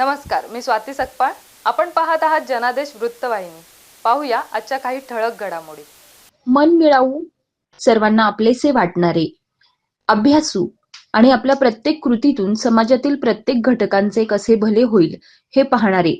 नमस्कार मी स्वाती सकपाळ. आपण पाहत आहात जनादेश वृत्तवाहिनी. पाहूया आजच्या काही ठळक घडामोडी. मन मिळावू सर्वांना आपलेसे वाटणारे. अभ्यासू आणि आपल्या प्रत्येक कृतीतून समाजातील प्रत्येक घटकांचे कसे भले होईल हे पाहणारे.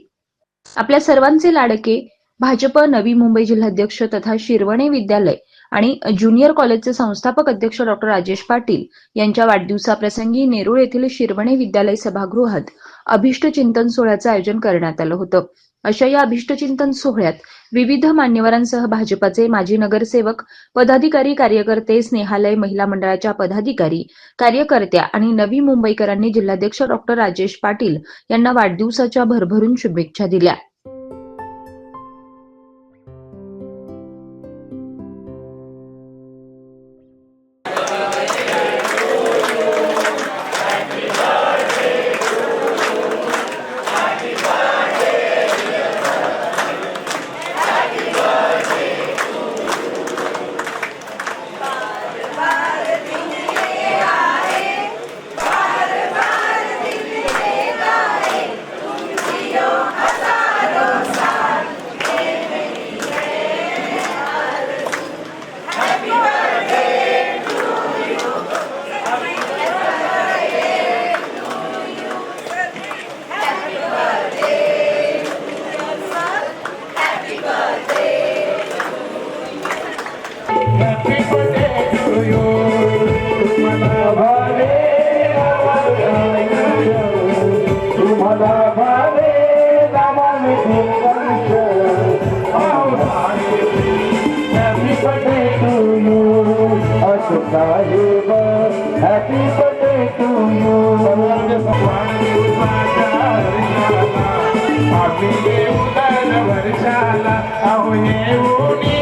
आपल्या सर्वांचे लाडके भाजप नवी मुंबई जिल्हाध्यक्ष तथा शिरवणे विद्यालय आणि ज्युनियर कॉलेजचे संस्थापक अध्यक्ष डॉक्टर राजेश पाटील यांच्या वाढदिवसाप्रसंगी नेरूळ येथील शिरवणे विद्यालय सभागृहात अभिष्ट चिंतन सोहळ्याचं आयोजन करण्यात आलं होतं. अशा या अभिष्टचिंतन सोहळ्यात विविध मान्यवरांसह भाजपाचे माजी नगरसेवक पदाधिकारी कार्यकर्ते स्नेहालय महिला मंडळाच्या पदाधिकारी कार्यकर्त्या आणि नवी मुंबईकरांनी जिल्हाध्यक्ष डॉक्टर राजेश पाटील यांना वाढदिवसाच्या भरभरून शुभेच्छा दिल्या. हॅपी बर्थडे टू यू आम्ही वर्षाला अहो येऊनी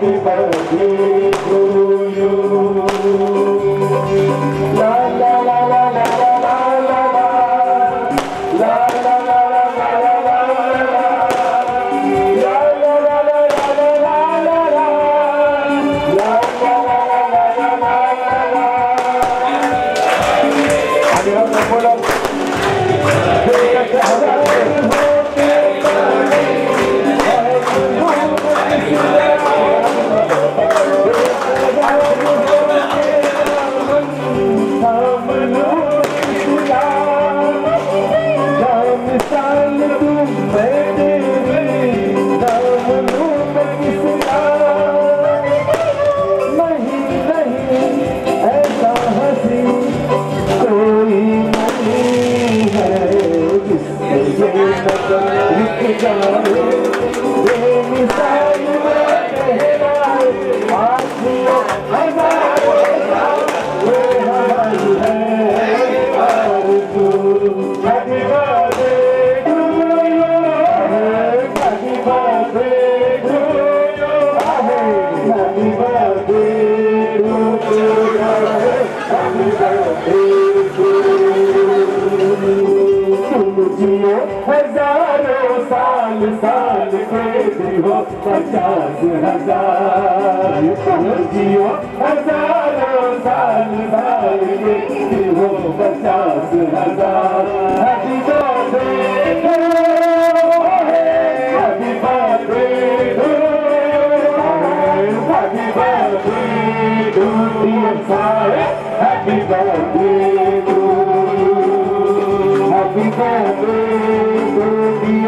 aqui para o yang. जीव पचास हजार जीव हजारों साल साल जीव पचास हजार अभी बाबे करो अभी बाबे अभी बाबे दूर सारे अभी बाबे Happy birthday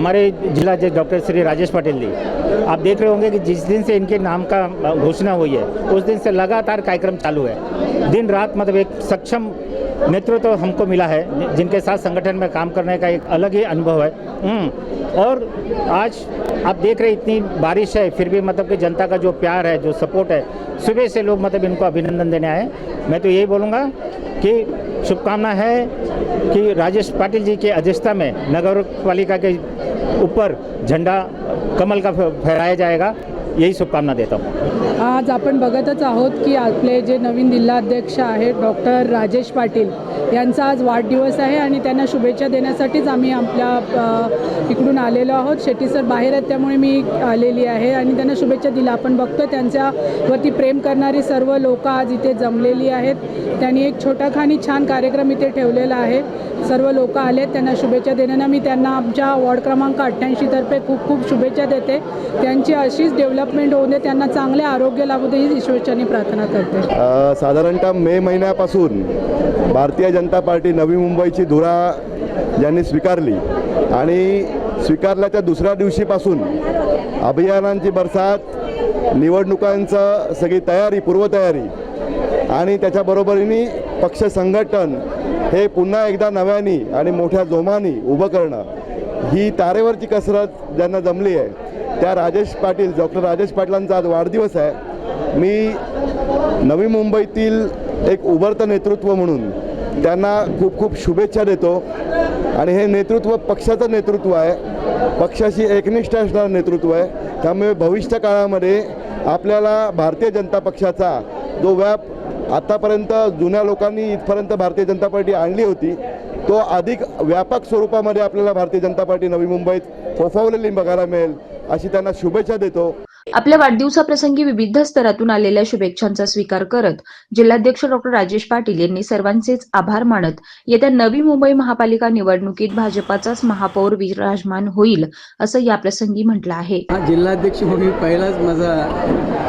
हमारे जिला अध्यक्ष डॉक्टर श्री राजेश पाटिल जी आप देख रहे होंगे कि जिस दिन से इनके नाम का घोषणा हुई है उस दिन से लगातार कार्यक्रम चालू है। दिन रात मतलब एक सक्षम नेतृत्व तो हमको मिला है जिनके साथ संगठन में काम करने का एक अलग ही अनुभव है। हम्म, और आज आप देख रहे इतनी बारिश है फिर भी मतलब कि जनता का जो प्यार है जो सपोर्ट है सुबह से लोग मतलब इनको अभिनंदन देने आए मैं तो यही बोलूँगा कि शुभकामना है कि राजेश पाटिल जी की अध्यक्षता में नगर पालिका के ऊपर झंडा कमल का फ- फहराया जाएगा यही शुभकामना देता हूँ। आज आपण बघतच आहोत की आपले जे नवीन जिल्हाध्यक्ष आहेत डॉक्टर राजेश पाटील यांचा आज वाढदिवस आहे आणि त्यांना शुभेच्छा देण्यासाठीच आम्ही आपल्या इकडून आलेलो आहोत. शेट्टी सर बाहेर आहेत त्यामुळे मी आलेली आहे आणि त्यांना शुभेच्छा दिल्या. आपण बघतो त्यांच्यावरती प्रेम करणारी सर्व लोक आज इथे जमलेली आहेत. त्यांनी एक छोटा खानी छान कार्यक्रम इथे ठेवलेला आहे. सर्व लोक आलेत त्यांना शुभेच्छा देण्याना मी त्यांना आमच्या वॉर्ड क्रमांक अठ्ठ्याऐंशीतर्फे खूप खूप शुभेच्छा देते. त्यांची अशीच डेव्हलपमेंट होऊ दे त्यांना चांगले आरोग्य लाभू दे ही ईश्वरच्यानी प्रार्थना करते. साधारणतः मे महिन्यापासून भारतीय जनता पार्टी नवी मुंबईची धुरा यांनी स्वीकारली. आणि स्वीकारल्याच्या दुसऱ्या दिवशीपासून अभियानांची बरसात निवडणुकांचं सगळी तयारी पूर्वतयारी आणि त्याच्याबरोबरीने पक्ष संघटन हे पुन्हा एकदा नव्याने आणि मोठ्या जोमानी उभं करणं. ही तारेवरची कसरत ज्यांना जमली आहे त्या राजेश पाटील डॉक्टर राजेश पाटलांचा आज वाढदिवस आहे. मी नवी मुंबईतील एक उभरतं नेतृत्व म्हणून त्यांना खूप खूप शुभेच्छा देतो. आणि हे नेतृत्व पक्षाचं नेतृत्व आहे. पक्षाशी एकनिष्ठ असणारं नेतृत्व आहे. त्यामुळे भविष्य काळामध्ये आपल्याला भारतीय जनता पक्षाचा जो व्याप आतापर्यंत जुन्या लोकांनी इथपर्यंत भारतीय जनता पार्टी आणली होती तो अधिक व्यापक स्वरूपामध्ये आपल्याला भारतीय जनता पार्टी नवी मुंबईत फोफावलेली बघायला मिळेल अशी त्यांना शुभेच्छा देतो. आपल्या वाढदिवसाप्रसंगी विविध स्तरातून आलेल्या शुभेच्छांचा स्वीकार करत जिल्हाध्यक्ष डॉक्टर राजेश पाटील यांनी सर्वांचेच आभार मानत येत्या नवी मुंबई महापालिका निवडणुकीत भाजपाचाच महापौर विराजमान होईल असं याप्रसंगी म्हटलं आहे. हा जिल्हाध्यक्ष म्हणून पहिलाच माझा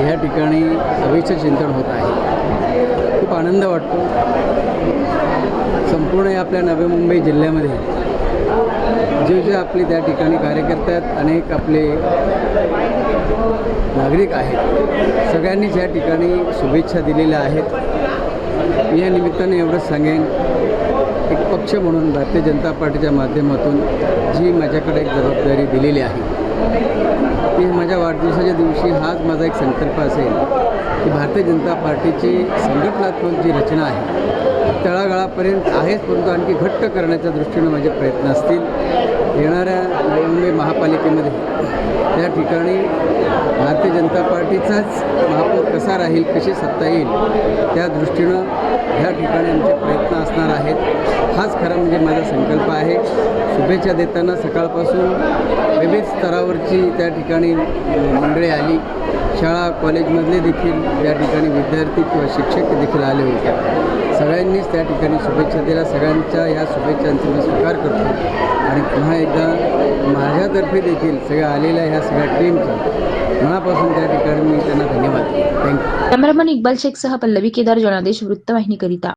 या ठिकाणी सभेचं चिंतन होत आहे. खूप आनंद वाटतो. संपूर्ण आपल्या नवी मुंबई जिल्ह्यामध्ये जे जे आपले त्या ठिकाणी कार्यकर्ते आहेत अनेक आपले नागरिक आहेत. सगळ्यांनीच या ठिकाणी शुभेच्छा दिलेल्या आहेत. मी या निमित्ताने एवढंच सांगेन एक पक्ष म्हणून भारतीय जनता पार्टीच्या माध्यमातून जी माझ्याकडे एक जबाबदारी दिलेली आहे ती माझ्या वाढदिवसाच्या दिवशी हाच माझा एक संकल्प असेल की भारतीय जनता पार्टीची संघटनात्मक जी रचना आहे तळागाळापर्यंत आहेच परंतु आणखी घट्ट करण्याच्या दृष्टीनं माझे प्रयत्न असतील. येणाऱ्या नवी मुंबई महापालिकेमध्ये. त्या ठिकाणी भारतीय जनता पार्टीचाच महापौर कसा राहील कशी सत्ता येईल त्या दृष्टीनं ह्या ठिकाणी आमचे प्रयत्न असणार आहेत. हाच खरा म्हणजे माझा संकल्प आहे. शुभेच्छा देताना सकाळपासून विविध स्तरावरची त्या ठिकाणी मंडळी आली. शाळा कॉलेजमधले देखील या ठिकाणी विद्यार्थी किंवा शिक्षक देखील आले होते. सगळ्यांनीच त्या ठिकाणी शुभेच्छा दिल्या. सगळ्यांच्या या शुभेच्छांचा मी स्वीकार करतो. आणि पुन्हा एकदा माझ्यातर्फे देखील सगळ्या आलेल्या ह्या सगळ्या टीमचा मनापासून त्या ठिकाणी मी त्यांना धन्यवाद थँक्यू कॅमेरामन इक्बाल शेखसह पल्लवी केदार जनादेश वृत्तवाहिनीकरिता.